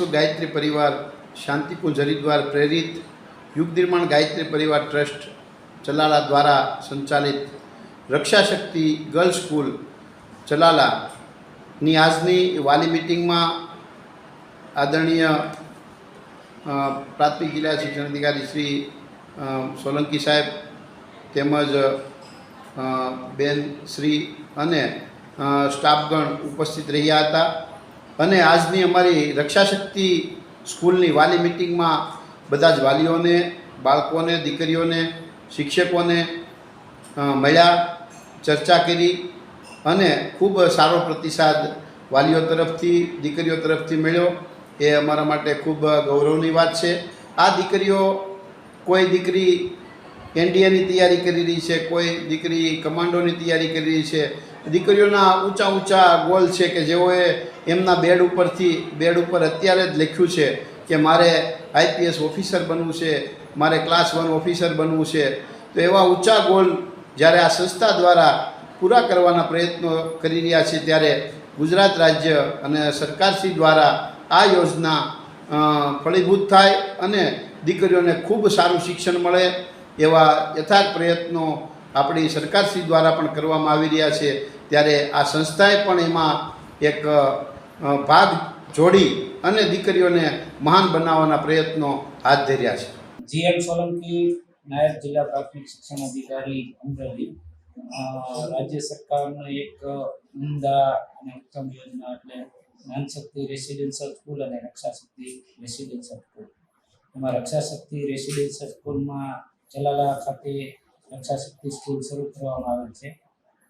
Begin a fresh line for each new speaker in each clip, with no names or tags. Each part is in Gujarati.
વિશ્વ ગાયત્રી પરિવાર શાંતિકુંજ હરિદ્વાર પ્રેરિત યુગ નિર્માણ ગાયત્રી પરિવાર ટ્રસ્ટ ચલાલા દ્વારા સંચાલિત રક્ષા શક્તિ ગર્લ્સ સ્કૂલ ચલાલાની આજની વાલી મિટિંગમાં આદરણીય પ્રાથમિક જિલ્લા શિક્ષણ અધિકારી શ્રી સોલંકી સાહેબ તેમજ બેન શ્રી અને સ્ટાફગણ ઉપસ્થિત રહ્યા હતા. અને આજની અમારી રક્ષાશક્તિ સ્કૂલની વાલી મિટિંગમાં બધા જ વાલીઓને, બાળકોને, દીકરીઓને, શિક્ષકોને મળ્યા, ચર્ચા કરી અને ખૂબ સારો પ્રતિસાદ વાલીઓ તરફથી, દીકરીઓ તરફથી મળ્યો. એ અમારા માટે ખૂબ ગૌરવની વાત છે. આ દીકરીઓ કોઈ દીકરી એનડીએની તૈયારી કરી રહી છે, કોઈ દીકરી કમાન્ડોની તૈયારી કરી રહી છે દીકરીઓના ઊંચા ઊંચા ગોલ છે કે જેઓએ એમના બેડ ઉપરથી, બેડ ઉપર અત્યારે જ લખ્યું છે કે મારે આઈપીએસ ઓફિસર બનવું છે, મારે ક્લાસ વન ઓફિસર બનવું છે. તો એવા ઊંચા ગોલ જ્યારે આ સંસ્થા દ્વારા પૂરા કરવાના પ્રયત્નો કરી રહ્યા છે ત્યારે ગુજરાત રાજ્ય અને સરકારશ્રી દ્વારા આ યોજના ફળીભૂત થાય અને દીકરીઓને ખૂબ સારું શિક્ષણ મળે એવા યથાર્થ પ્રયત્નો આપણી સરકારશ્રી દ્વારા પણ કરવામાં આવી રહ્યા છે. ત્યારે આ સંસ્થાએ પણ એમાં એક ભાગ જોડી અને દીકરીઓને મહાન બનાવવાના પ્રયત્નો હાથ ધર્યા છે.
જીએમ સોલંકી નાયબ જિલ્લા પ્રાથમિક શિક્ષણ અધિકારી અમરેલી. રાજ્ય સરકારનો એક ઉમદા અને ઉત્તમ યોજના એટલે જ્ઞાનશક્તિ રેસિડેન્શિયલ સ્કૂલ અને રક્ષાશક્તિ રેસિડેન્શિયલ સ્કૂલ. એમાં રક્ષા શક્તિ રેસિડેન્શિયલ સ્કૂલમાં જલાલા ખાતે રક્ષાશક્તિ સ્કૂલ શરૂ કરવામાં આવેલ છે.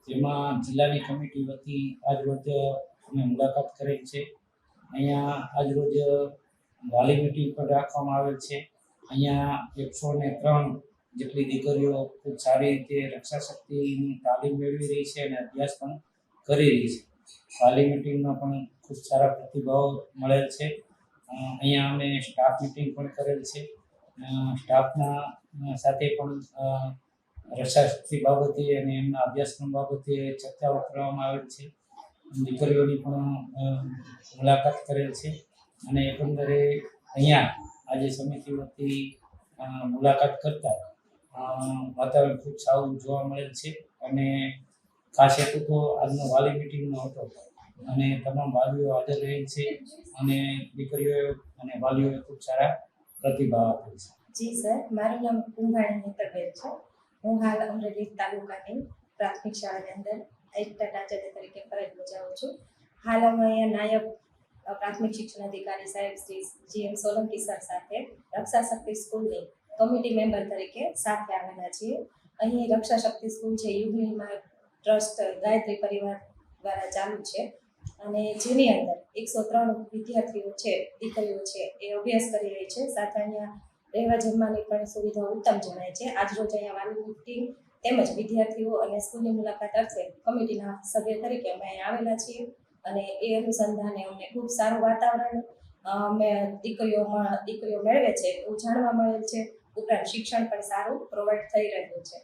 જેમાં જિલ્લાની કમિટી વતી આજરોજ અમે મુલાકાત કરેલ છે. અહીંયા આજરોજ વાલી મીટિંગ પણ રાખવામાં આવેલ છે. અહીંયા એકસો ને ત્રણ જેટલી દીકરીઓ ખૂબ સારી રીતે રક્ષા શક્તિની તાલીમ મેળવી રહી છે અને અભ્યાસ પણ કરી રહી છે. વાલી મિટિંગમાં પણ ખૂબ સારા પ્રતિભાવ મળેલ છે. અહીંયા અમે સ્ટાફ મિટિંગ પણ કરેલ છે. સ્ટાફના સાથે પણ અ, રક્ષા શક્તિ બાબતે અને એમના અભ્યાસક્રમ બાબતે ચર્ચાઓ કરવામાં આવેલ છે. દીકરીઓની પણ મુલાકાત કરેલ છે. અને એકંદરે અહીંયા આજે સમિતિ વતી મુલાકાત કરતા વાતાવરણ ખૂબ સારું જોવા મળેલ છે. અને ખાસ હેતુ તો આજનો વાલી મિટિંગનો હતો. અને તમામ વાલીઓ હાજર રહેલ છે અને દીકરીઓ અને વાલીઓએ ખૂબ સારા પ્રતિભાવ આપેલ છે.
જી સર મારું નામ કુંભાણી નેતરબેન છે. હું હાલ અમરેલી તાલુકાની પ્રાથમિક શાળાની અંદર એકતા આચાર્ય તરીકે ફરજ બજાવું છું. હાલ અમે અહીંયા નાયબ પ્રાથમિક શિક્ષણ અધિકારી સાહેબ શ્રી જીએમ સોલંકી સર સાથે રક્ષા શક્તિ સ્કૂલની કમિટી મેમ્બર તરીકે સાથે આવેલા છીએ. અહીં રક્ષા શક્તિ સ્કૂલ છે યુગનીમાં ટ્રસ્ટ ગાયત્રી પરિવાર દ્વારા ચાલુ છે અને જેની અંદર એકસો ત્રણ વિદ્યાર્થીઓ છે, દીકરીઓ છે, એ અભ્યાસ કરી રહી છે. સાથે અહીંયા રહેવા જમવાની પણ સુવિધાઓ ઉત્તમ જણાય છે. આજરોજ અહીંયા વાલી મિટિંગ તેમજ વિદ્યાર્થીઓ અને સ્કૂલની મુલાકાત અર્થે કમિટીના સભ્ય તરીકે અમે અહીંયા આવેલા છીએ અને એ અનુસંધાને અમને ખૂબ સારું વાતાવરણ અમે દીકરીઓમાં, દીકરીઓ મેળવે છે એવું જાણવા મળેલ છે. ઉપરાંત શિક્ષણ પણ સારું પ્રોવાઈડ થઈ રહ્યું છે.